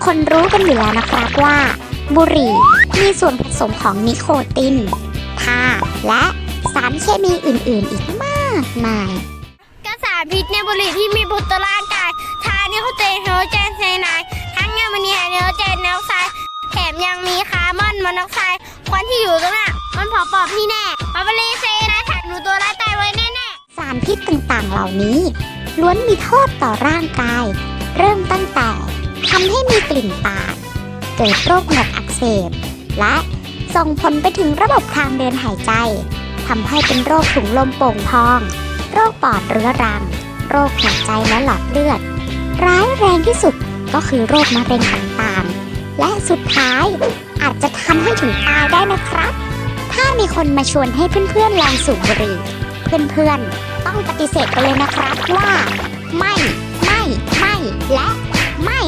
เพื่อนๆทุกคนรู้กันอยู่แล้วนะครับว่า บุหรี่มีส่วนผสมของนิโคตินทาและสารเคมีอื่นๆอีกมากมายกสารพิษในบุหรี่ที่มีบุตรร่างกายทานิโคตินไฮโดรเจนไซยาไนด์ทั้งยังมีไฮโดรเจนไดออกไซด์แถมยังมีคาร์บอนมอนอกไซด์ควันที่อยู่ตรงนั้นมันเผาปอดพี่แน่ปาบรีเซนะถักหนูตัวร้ายตายไว้แน่ๆสารพิษต่างๆเหล่านี้ ล้วนมีโทษต่อร่างกาย เริ่มตั้งแต่ทำให้มีกลิ่นปาก เกิดโรคหนวดอักเสบ และส่งผลไปถึงระบบทางเดินหายใจทำให้เป็นโรคถุงลมโป่งพอง โรคปอดเรื้อรัง โรคหัวใจและหลอดเลือด ร้ายแรงที่สุดก็คือโรคมะเร็งต่างๆ และสุดท้ายอาจจะทำให้ถึงตายได้นะครับ ถ้ามีคนมาชวนให้เพื่อนๆลองสูบบุหรี่ เพื่อนๆ ต้องปฏิเสธไปเลยนะครับว่า ไม่ ไม่ ไม่ และไม่